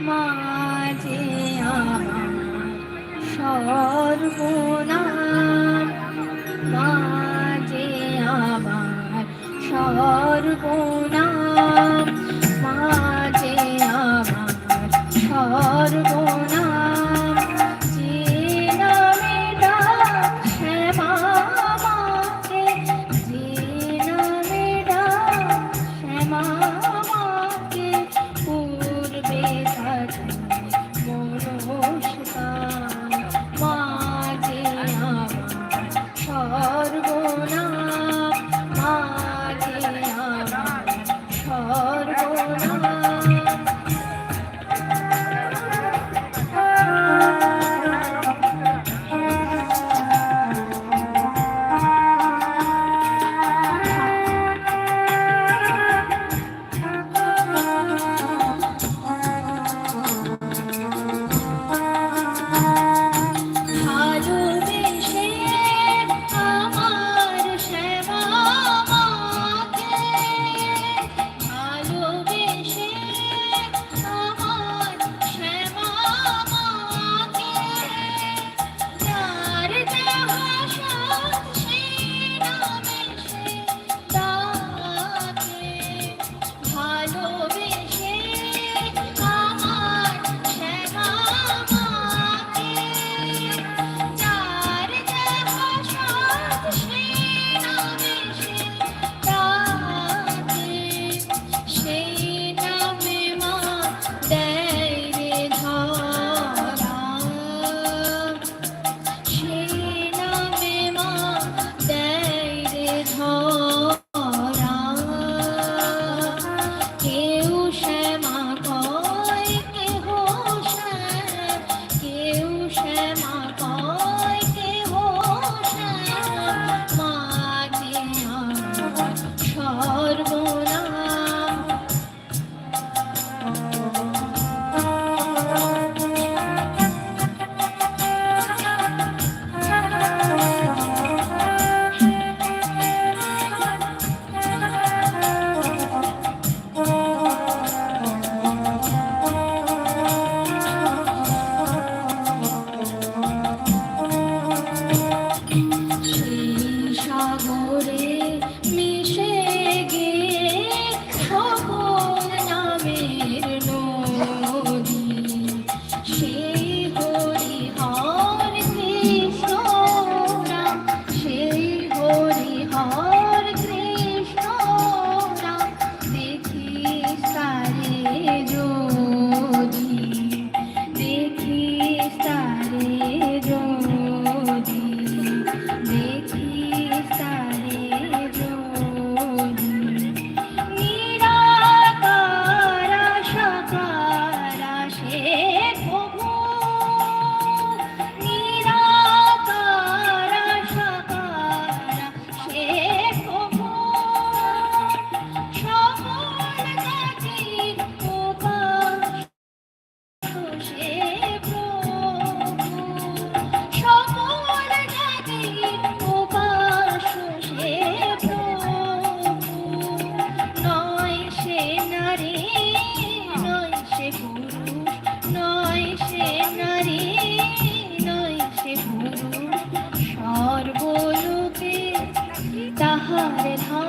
মাঝে আমার সর্বনাম। মাঝে আমার সর্বনাম। মাঝে আমার সর্বনাম। Oh. विधा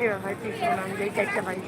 এবার ভাই পিছন আমি যেই চারটা বাড়ি